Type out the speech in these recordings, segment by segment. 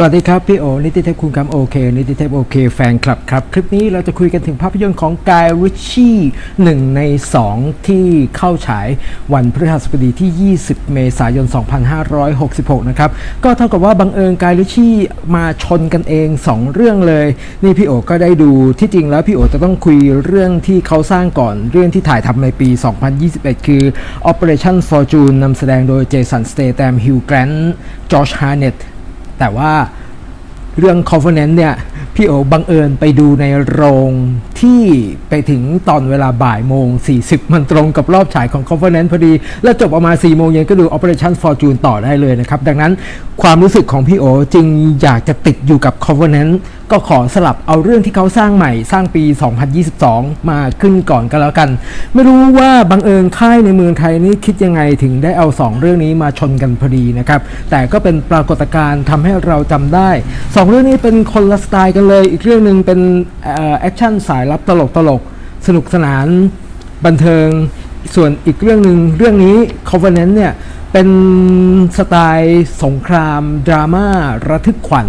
สวัสดีครับ พี่โอ นิติเทพคุณคำโอเค นิติเทพโอเคแฟนคลับครับ คลิปนี้เราจะคุยกันถึงภาพยนตร์ของกายริชชี่หนึ่งใน 2 ที่เข้าฉายวันพฤหัสบดีที่ 20 เมษายน 2566 นะครับ ก็เท่ากับว่าบังเอิญกายริชชี่มาชนกันเอง 2 เรื่องเลย นี่พี่โอก็ได้ดูที่จริงแล้วพี่โอจะต้องคุยเรื่องที่เขาสร้างก่อนเรื่องที่ถ่ายทำในปี 2021 คือ Operation Fortune นำแสดงโดยเจสันสเตแตมฮิวแกรนจอร์จฮาร์เน็ต แต่ว่าเรื่อง Covenant เนี่ย พี่โอบังเอิญไปดูในโรงที่ไปถึงตอนเวลาบ่ายโมง 40 มันตรงกับรอบฉายของ Covenant พอดี แล้วจบออกมา4โมงเย็นก็ดู Operation Fortune ต่อได้เลยนะครับ ดังนั้นความรู้สึกของพี่โอจึงอยากจะติดอยู่กับ Covenant ก็ขอสลับเอาเรื่องที่เขาสร้างใหม่สร้างปี 2022 มาขึ้นก่อนก็แล้วกัน ไม่รู้ว่าบังเอิญค่ายในเมืองไทยนี่คิดยังไงถึงได้เอา 2 เรื่องนี้มาชนกันพอดีนะครับแต่ก็เป็นปรากฏการณ์ทำให้เราจำได้ 2 เรื่องนี้เป็นคนละสไตล์กันเลยอีกเรื่องหนึ่งเป็นแอคชั่นสายลับตลกตลกสนุกสนานบันเทิง ส่วนอีกเรื่องหนึ่งเรื่องนี้ Covenant เนี่ย เป็นสไตล์สงคราม ดราม่าระทึกขวัญ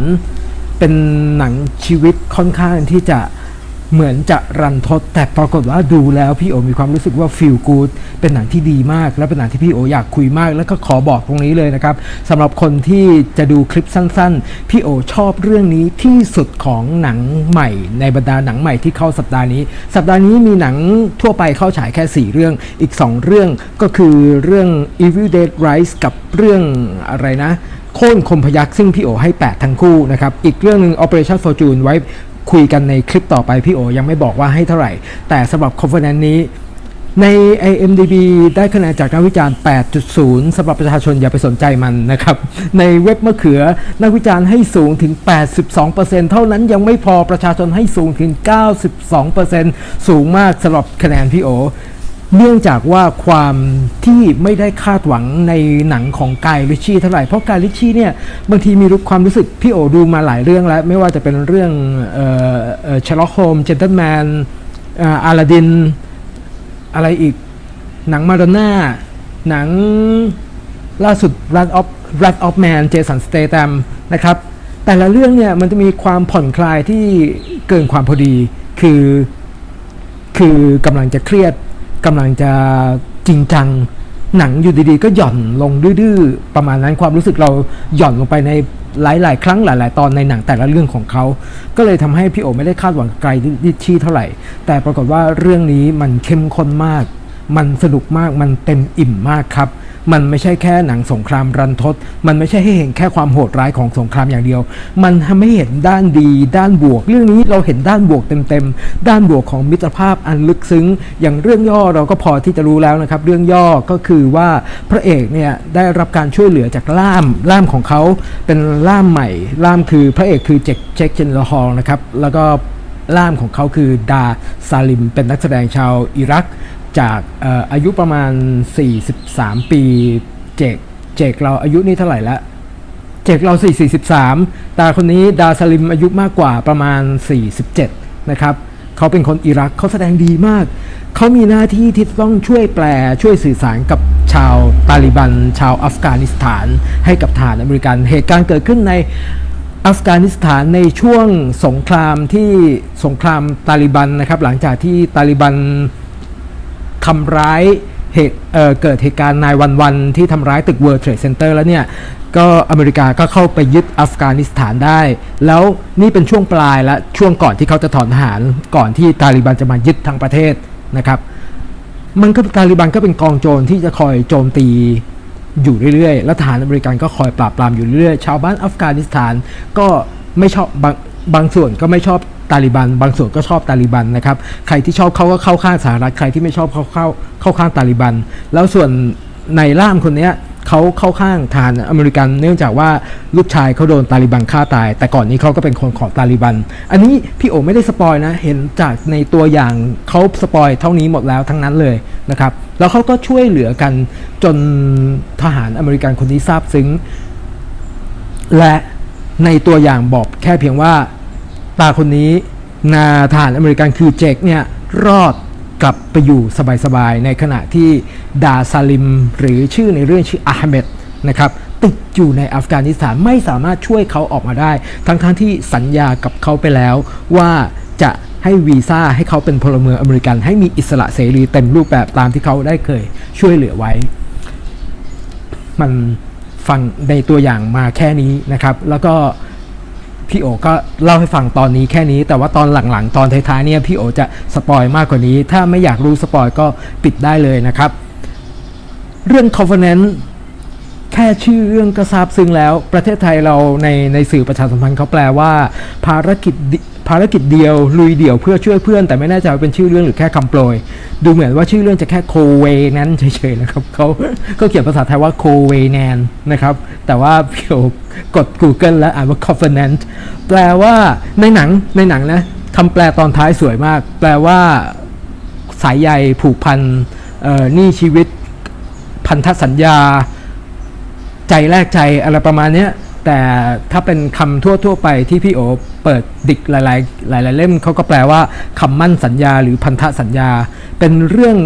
เป็นหนังชีวิตค่อนข้างที่จะ เหมือนจะรันทดแต่ปรากฏว่าดูแล้วพี่โอมีความรู้สึกว่าฟีลกูดเป็นหนังที่ดีมาก และเป็นหนังที่พี่โออยากคุยมาก แล้วก็ขอบอกตรงนี้เลยนะครับสำหรับคนที่จะดูคลิปสั้นๆ พี่โอชอบเรื่องนี้ที่สุดของหนังใหม่ ในบรรดาหนังใหม่ที่เข้าสัปดาห์นี้ สัปดาห์นี้มีหนังทั่วไปเข้าฉายแค่ 4 เรื่องอีก 2 เรื่องก็คือเรื่อง Evil Dead Rise กับเรื่องอะไรนะโค่นคมพยักษ์ซึ่งพี่โอให้ 8 ทั้งคู่นะครับ อีกเรื่องหนึ่ง Operation Fortune ไว้ คุยกันในคลิปต่อไปพี่โอยังไม่บอกว่าให้เท่าไหร่ แต่สำหรับ Covenant นี้ใน IMDB ได้คะแนนจากนักวิจารณ์ 8.0 สำหรับประชาชนอย่าไปสนใจมันนะครับ ในเว็บมะเขือ นักวิจารณ์ให้สูงถึง 82%เท่านั้นยังไม่พอประชาชนให้สูงถึง 92%สูงมากสำหรับคะแนนพี่โอ เนื่องจากว่าความที่ไม่ได้คาดหวังในหนังของกายริชี่เท่าไหร่เพราะกายริชี่เนี่ยบางทีมีรู้ความรู้สึกพี่โอดูมาหลายเรื่องแล้ว ไม่ว่าจะเป็นเรื่องเออเออชาร์ล็อกโฮมเจนเทลแมนอาลาดิน อะไรอีก หนังมาดอนน่าหนังล่าสุด Rat of Rat of Man เจสันสเต t ตมนะครับ แต่ละเรื่องเนี่ยมันจะมีความผ่อนคลายที่เกินความพอดีคือคือกำลังจะเครียด กำลังจะจริงจังหนังอยู่ดีๆ ก็หย่อนลงดื้อๆประมาณนั้นความรู้สึกเราหย่อนลงไปในหลายๆ ครั้งหลาย ๆ ตอนในหนังแต่ละเรื่องของเขา ก็เลยทำให้พี่โอไม่ได้คาดหวังไกลดิชี่เท่าไหร่ แต่ปรากฏว่าเรื่องนี้มันเข้มข้นมาก มันสนุกมากมันเต็มอิ่มมากครับ มันไม่ใช่แค่หนังสงครามรันทด มันไม่ใช่ให้เห็นแค่ความโหดร้ายของสงครามอย่างเดียว มันทำให้เห็นด้านดี ด้านบวก เรื่องนี้เราเห็นด้านบวกเต็มๆ ด้านบวกของมิตรภาพอันลึกซึ้ง อย่างเรื่องย่อเราก็พอที่จะรู้แล้วนะครับ เรื่องย่อก็คือว่าพระเอกเนี่ยได้รับการช่วยเหลือจากล่าม ล่ามของเขาเป็นล่ามใหม่ ล่ามคือพระเอกคือเจคเจคเจนลฮอลนะครับ แล้วก็ล่ามของเขาคือดาซาลิม เป็นนักแสดงชาวอิรัก จากอายุประมาณ 43 ปีเจกเจกเราอายุนี่เท่าไหร่ละเจกเรา 4 43 ตาคนนี้ดาซาลิมอายุมากกว่าประมาณ 47 นะครับเขาเป็นคนอิรักเขาแสดงดีมาก เขามีหน้าที่ที่ต้องช่วยแปลช่วยสื่อสารกับชาวตาลิบัน ชาวอัฟกานิสถาน ให้กับทหารอเมริกัน เหตุการณ์เกิดขึ้นในอัฟกานิสถานในช่วงสงครามที่สงครามตาลิบันนะครับ หลังจากที่ตาลิบัน ทำร้ายเหตุเเกิดเหตุการณ์นายวันวันที่ทำร้ายตึก World Trade Center แล้วเนี่ย ก็อเมริกาก็เข้าไปยึดอัฟกานิสถานได้ แล้วนี่เป็นช่วงปลายและช่วงก่อนที่เขาจะถอนทหารก่อนที่ตาลิบันจะมายึดทั้งประเทศนะครับมันก็ตาลิบันก็เป็นกองโจรที่จะคอยโจมตีอยู่เรื่อยๆ แล้วทหารอเมริกันก็คอยปราบปรามอยู่เรื่อยๆ ชาวบ้านอัฟกานิสถานก็ไม่ชอบบางบางส่วนก็ไม่ชอบ ตาลิบัน บางส่วนก็ชอบตาลิบันนะครับใครที่ชอบเขาก็เข้าข้างสหรัฐใครที่ไม่ชอบเขาเข้าเข้าข้างตาลิบัน แล้วส่วนในล่ามคนนี้เขาเข้าข้างทารอเมริกัน เนื่องจากว่าลูกชายเขาโดนตาลิบันฆ่าตาย แต่ก่อนนี้เขาก็เป็นคนของตาลิบัน อันนี้พี่โอไม่ได้สปอยนะ เห็นจากในตัวอย่างเขาสปอยเท่านี้หมดแล้วทั้งนั้นเลยนะครับ แล้วเขาก็ช่วยเหลือกันจนทหารอเมริกันคนนี้ซาบซึ้ง และในตัวอย่างบอกแค่เพียงว่า ตาคนนี้นาทหารอเมริกันคือเจคเนี่ยรอดกลับไปอยู่สบายๆ ในขณะที่ดาซาลิม หรือชื่อในเรื่องชื่ออาฮเมดนะครับติดอยู่ในอัฟกานิสถานไม่สามารถช่วยเขาออกมาได้ ทั้งๆที่สัญญากับเขาไปแล้วว่าจะให้วีซ่าให้เขาเป็นพลเมืองอเมริกัน ให้มีอิสระเสรีเต็มรูปแบบตามที่เขาได้เคยช่วยเหลือไว้ มันฟังในตัวอย่างมาแค่นี้นะครับ แล้วก็ พี่โอก็เล่าให้ฟังตอนนี้แค่นี้ แต่ว่าตอนหลังๆ ตอนท้ายๆเนี่ยพี่โอจะสปอยมากกว่านี้ ถ้าไม่อยากรู้สปอยก็ปิดได้เลยนะครับ เรื่อง covenant แค่ชื่อเรื่องก็ซาบซึ้งแล้ว ประเทศไทยเราในในสื่อประชาสัมพันธ์เขาแปลว่า ภารกิจดิ ภารกิจเดียวลุยเดี่ยวเพื่อช่วยเพื่อน แต่ไม่แน่ใจว่าเป็นชื่อเรื่องหรือแค่คำโปรย ดูเหมือนว่าชื่อเรื่องจะแค่โคเวนั้นเฉยๆนะครับเขาเขาเขียนภาษาไทยว่าโคเวแนนนะครับ แต่ว่าเพี่โอกด Google แล้วอ่านว่า covenant แปลว่าในหนังในหนังนะทำแปลตอนท้ายสวยมาก แปลว่าสายใยผูกพันเอ่อนี่ชีวิตพันธสัญญา ใจแลกใจอะไรประมาณเนี้ย แต่ถ้าเป็นคำทั่วๆไปที่พี่โอเปิดดิกหลายๆ หลาย ๆ เล่มเขาก็แปลว่าคำมั่นสัญญาหรือพันธสัญญา เป็นเรื่อง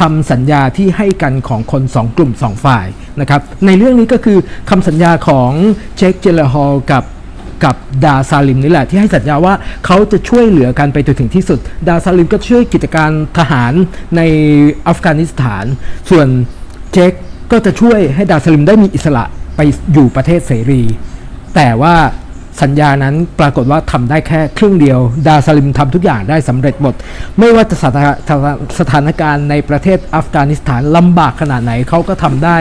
คำสัญญาที่ให้กันของคนสองกลุ่มสองฝ่ายนะครับ ในเรื่องนี้ก็คือคำสัญญาของเจคเจลฮอลกับกับดาซาลิมนี่แหละที่ให้สัญญาว่าเขาจะช่วยเหลือกันไปจนถึงที่สุด ดาซาลิมก็ช่วยกิจการทหารในอัฟกานิสถาน ส่วนเจคก็จะช่วยให้ดาซาลิมได้มีอิสระ ไปอยู่ประเทศเสรี แต่ว่าสัญญานั้นปรากฏว่าทำได้แค่ครึ่งเดียว ดาซาลิมทำทุกอย่างได้สำเร็จหมด ไม่ว่าจะสถานสถานการณ์ในประเทศอัฟกานิสถานลำบากขนาดไหนเขาก็ทำได้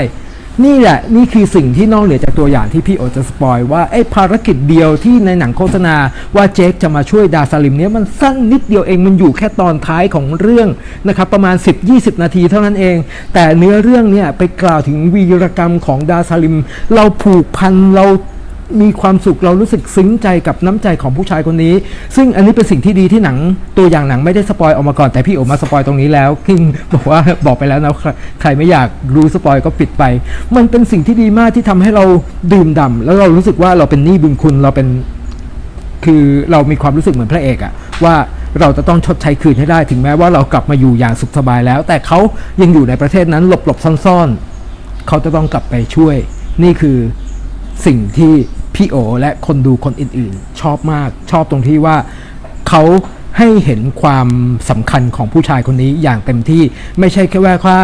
นี่แหละนี่คือสิ่งที่นอกเหนือจากตัวอย่างที่พี่โอจะสปอยว่าไอ้ภารกิจเดียวที่ในหนังโฆษณาว่าเจคจะมาช่วยดาซาลิมเนี่ยมันสั้นนิดเดียวเองมันอยู่แค่ตอนท้ายของเรื่องนะครับประมาณ 10-20 นาทีเท่านั้นเอง แต่เนื้อเรื่องเนี่ยไปกล่าวถึงวีรกรรมของดาซาลิม เราผูกพันเรา มีความสุขเรารู้สึกซึ้งใจกับน้ำใจของผู้ชายคนนี้ ซึ่งอันนี้เป็นสิ่งที่ดีที่หนังตัวอย่างหนังไม่ได้สปอยออกมาก่อนแต่พี่โอมาสปอยตรงนี้แล้วคิงบอกว่าบอกไปแล้วนะใครไม่อยากรู้สปอยก็ปิดไป มันเป็นสิ่งที่ดีมากที่ทำให้เราดื่มด่ำแล้วเรารู้สึกว่าเราเป็นหนี้บุญคุณเราเป็นคือเรามีความรู้สึกเหมือนพระเอกอะว่าเราจะต้องชดใช้คืนให้ได้ถึงแม้ว่าเรากลับมาอยู่อย่างสุขสบายแล้ว แต่เขายังอยู่ในประเทศนั้นหลบหลบๆซ่อนๆเขาจะต้องกลับไปช่วย นี่คือสิ่งที่ พี่โอและคนดูคนอื่นๆ ชอบมากชอบตรงที่ว่าเขาให้เห็นความสำคัญของผู้ชายคนนี้อย่างเต็มที่ไม่ใช่แค่ว่า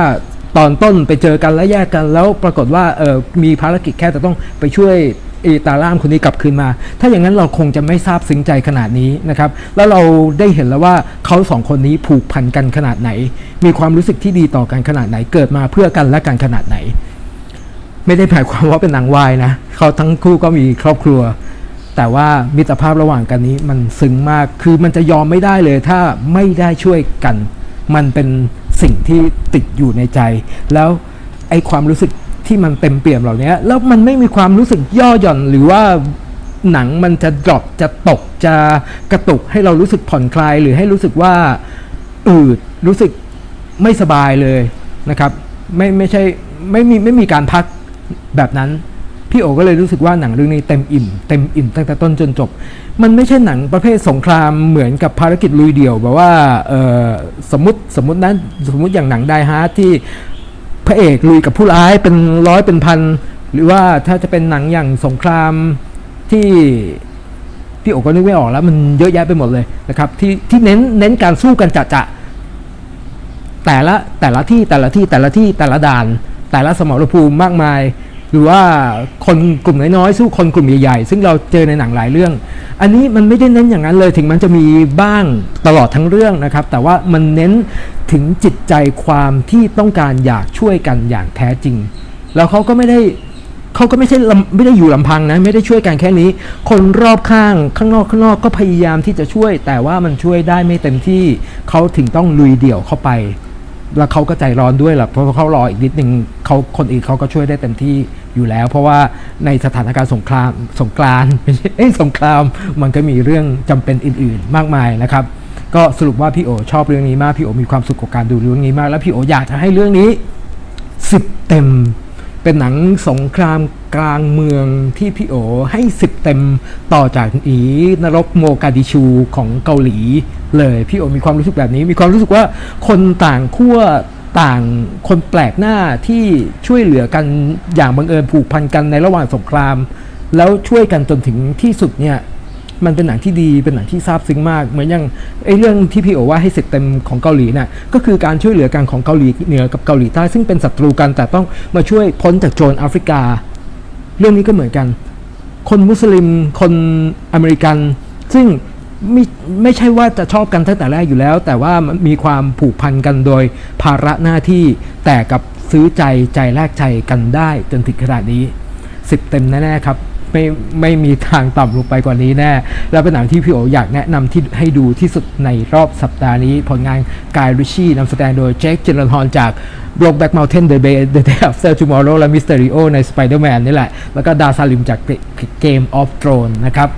ตอนต้นไปเจอกันแล้วแยกกันแล้วปรากฏว่าเออมีภารกิจแค่จะต้องไปช่วยเอตาล่ามคนนี้กลับคืนมา ถ้าอย่างนั้นเราคงจะไม่ทราบซึ้งใจขนาดนี้นะครับ แล้วเราได้เห็นแล้วว่าเขาสองคนนี้ผูกพันกันขนาดไหน มีความรู้สึกที่ดีต่อกันขนาดไหน เกิดมาเพื่อกันและกันขนาดไหน ไม่ได้หมายความว่าเป็นนางวายนะเขาทั้งคู่ก็มีครอบครัว แต่ว่ามิตรภาพระหว่างกันนี้มันซึ้งมากคือมันจะยอมไม่ได้เลย ถ้าไม่ได้ช่วยกัน มันเป็นสิ่งที่ติดอยู่ในใจ แล้วไอ้ความรู้สึกที่มันเต็มเปี่ยมเหล่านี้แล้วมันไม่มีความรู้สึกย่อหย่อนหรือว่าหนังมันจะดรอปจะตกจะกระตุกให้เรารู้สึกผ่อนคลาย หรือให้รู้สึกว่าอืดรู้สึกไม่สบายเลยนะครับ ไม่ไม่ใช่ไม่มีไม่มีการพัก แบบนั้นพี่โอก็เลยรู้สึกว่าหนังเรื่องนี้เต็มอิ่มเต็มอิ่มตั้งแต่ต้นจนจบ มันไม่ใช่หนังประเภทสงครามเหมือนกับภารกิจลุยเดี่ยวแบบว่าสมมติสมมตินั้นสมมติอย่างหนังไดฮาร์ดที่พระเอกลุยกับผู้ร้ายเป็นร้อยเป็นพันหรือว่าถ้าจะเป็นหนังอย่างสงครามที่พี่โอก็นึกไม่ออกแล้ว มันเยอะแยะไปหมดเลยนะครับ ที่ที่เน้นเน้นการสู้กันจะจะแต่ละแต่ละที่แต่ละที่แต่ละที่แต่ละด่าน แต่ละสมรภูมิมากมาย หรือว่าคนกลุ่มน้อยๆสู้คนกลุ่มใหญ่ๆ ซึ่งเราเจอในหนังหลายเรื่อง อันนี้มันไม่ได้เน้นอย่างนั้นเลย ถึงมันจะมีบ้างตลอดทั้งเรื่องนะครับ แต่ว่ามันเน้นถึงจิตใจความที่ต้องการอยากช่วยกันอย่างแท้จริง แล้วเขาก็ไม่ได้เขาก็ไม่ใช่ไม่ได้อยู่ลำพังนะ ไม่ได้ช่วยกันแค่นี้ คนรอบข้างข้างนอกข้างนอกก็พยายามที่จะช่วย แต่ว่ามันช่วยได้ไม่เต็มที่เขาถึงต้องลุยเดี่ยวเข้าไป แล้วเขาก็ใจร้อนด้วยแหละเพราะเขารออีกนิดนึงเขาคนอื่นเขาก็ช่วยได้เต็มที่อยู่แล้ว เพราะว่าในสถานการณ์สงครามสงกรานไม่ใช่เอ้สงครามมันก็มีเรื่องจำเป็นอื่น ๆ มากมายนะครับ ก็สรุปว่าพี่โอชอบเรื่องนี้มากพี่โอมีความสุขกับการดูเรื่องนี้มาก แล้วพี่โออยากจะให้เรื่องนี้สิบเต็ม เป็นหนังสงครามกลางเมืองที่พี่โอให้สิบเต็มต่อจากอีนรกโมกาดิชูของเกาหลีเลยพี่โอมีความรู้สึกแบบนี้ มีความรู้สึกว่าคนต่างขั้วต่างคนแปลกหน้าที่ช่วยเหลือกันอย่างบังเอิญผูกพันกันในระหว่างสงคราม แล้วช่วยกันจนถึงที่สุดเนี่ย มันเป็นหนังที่ดีเป็นหนังที่ซาบซึ้งมาก เหมือนอย่างไอ้เรื่องที่พี่โอว่าให้เสร็จเต็มของเกาหลีน่ะก็คือการช่วยเหลือกันของเกาหลีเหนือกับเกาหลีใต้ซึ่งเป็นศัตรูกันแต่ต้องมาช่วยพ้นจากโจรแอฟริกา เรื่องนี้ก็เหมือนกัน คนมุสลิม คนอเมริกัน ซึ่งไม่ไม่ใช่ว่าจะชอบกันตั้งแต่แรกอยู่แล้ว แต่ว่ามันมีความผูกพันกันโดยภาระหน้าที่แต่กับซื้อใจใจแลกใจกันได้จนถึงขนาดนี้สิบเต็มแน่ๆครับ ไม่ไม่มีทางต่ำลงไปกว่านี้แน่ แล้วเป็นหนังที่พี่โออยากแนะนำที่ให้ดูที่สุดในรอบสัปดาห์นี้ ผลงานกายริชี่นำแสดงโดยเจคเจนทอนจาก Brokeback Mountain The Day The Day After Tomorrow และ Mysterio ใน Spider-Man นี่แหละ แล้วก็ดาซาลิมจาก Game of Thrones นะครับ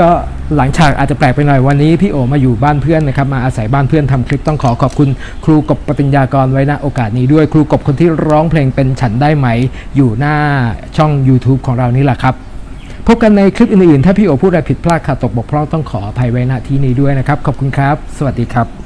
ก็หลังฉากอาจจะแปลกไปหน่อยวันนี้พี่โอมาอยู่บ้านเพื่อนนะครับมาอาศัยบ้านเพื่อนทำคลิปต้องขอขอบคุณครูกบปฏิญญากรไว้ณโอกาสนี้ด้วยครูกบคนที่ร้องเพลงเป็นฉันได้ไหม อยู่หน้าช่อง YouTube ของเรานี่แหละครับ พบกันในคลิปอื่นๆ ถ้าพี่โอพูดอะไรผิดพลาดขาดตกบกพร่องต้องขออภัยไว้ณที่นี้ด้วยนะครับ ขอบคุณครับ สวัสดีครับ